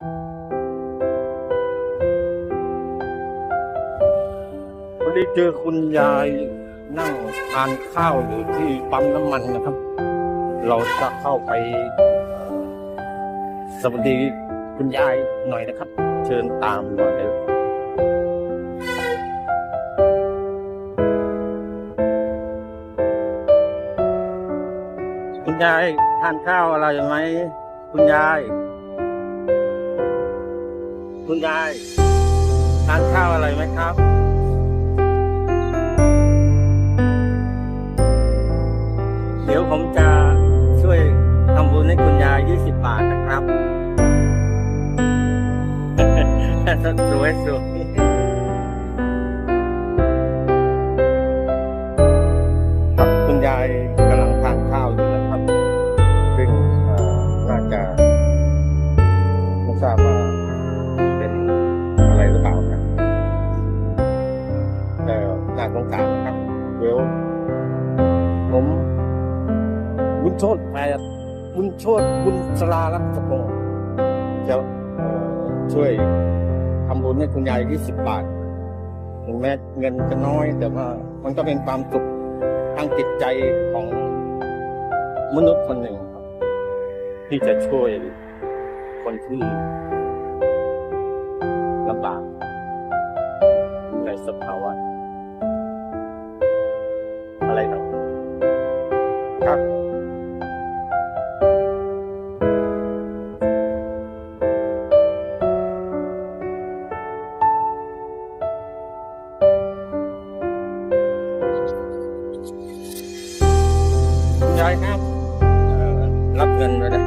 วันนี้เจอคุณยายนั่งทานข้าวอยู่ที่ปั๊มน้ำมันนะครับ เราจะเข้าไปเอ่อสวัสดีคุณยายหน่อยนะครับ เชิญตามหน่อยเลยคุณยายทานข้าวอะไรไหมคุณยาย คุณยายทานข้าวอะไรไหมครับ เดี๋ยวผมจะช่วยทำบุญให้คุณยาย 20 บาทนะครับ สวยสวยครับคุณยายกำลังทานข้าวอยู่นะครับซึ่ง สงสารครับเดี๋ยวผมบุญโชตแปดบุญโชตบุญสลารัตโพจะช่วยทำบุญให้คุณยาย20บาทถึงแม้เงินจะน้อย แต่ว่ามันก็เป็นความสุขทางจิตใจของมนุษย์คนหนึ่งครับ ที่จะช่วยคนที่ลำบากในสภาวะ chơi khác lấp gần rồi đấy.